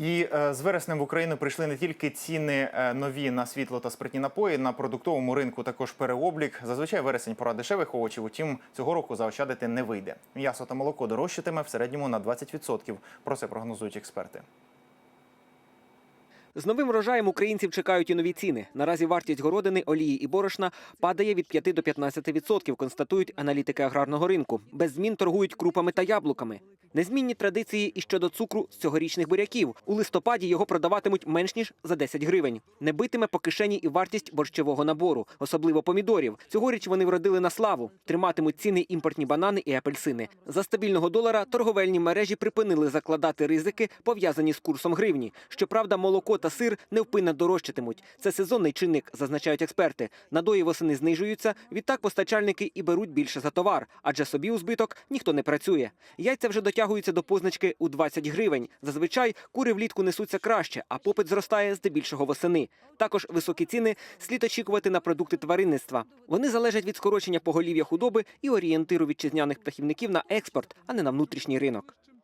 І е, з вереснем в Україну прийшли не тільки ціни е, нові на світло та спиртні напої. На продуктовому ринку також переоблік. Зазвичай вересень пора дешевих овочів. Утім, цього року заощадити не вийде. М'ясо та молоко дорожчатиме в середньому на 20%. Про це прогнозують експерти. З новим врожаєм українців чекають і нові ціни. Наразі вартість городини, олії і борошна падає від 5 до 15%, констатують аналітики аграрного ринку. Без змін торгують крупами та яблуками. Незмінні традиції і щодо цукру з цьогорічних буряків. У листопаді його продаватимуть менш ніж за 10 гривень. Не битиме по кишені і вартість борщового набору, особливо помідорів. Цьогоріч вони вродили на славу. Триматимуть ціни імпортні банани і апельсини. За стабільного долара торговельні мережі припинили закладати ризики, пов'язані з курсом гривні. Щоправда, молоко та сир невпинно дорожчатимуть. Це сезонний чинник, зазначають експерти. Надої восени знижуються. Відтак постачальники і беруть більше за товар, адже собі у збиток ніхто не працює. Яйця вже дотягуються до позначки у 20 гривень. Зазвичай кури влітку несуться краще, а попит зростає здебільшого восени. Також високі ціни слід очікувати на продукти тваринництва. Вони залежать від скорочення поголів'я худоби і орієнтиру вітчизняних птахівників на експорт, а не на внутрішній ринок.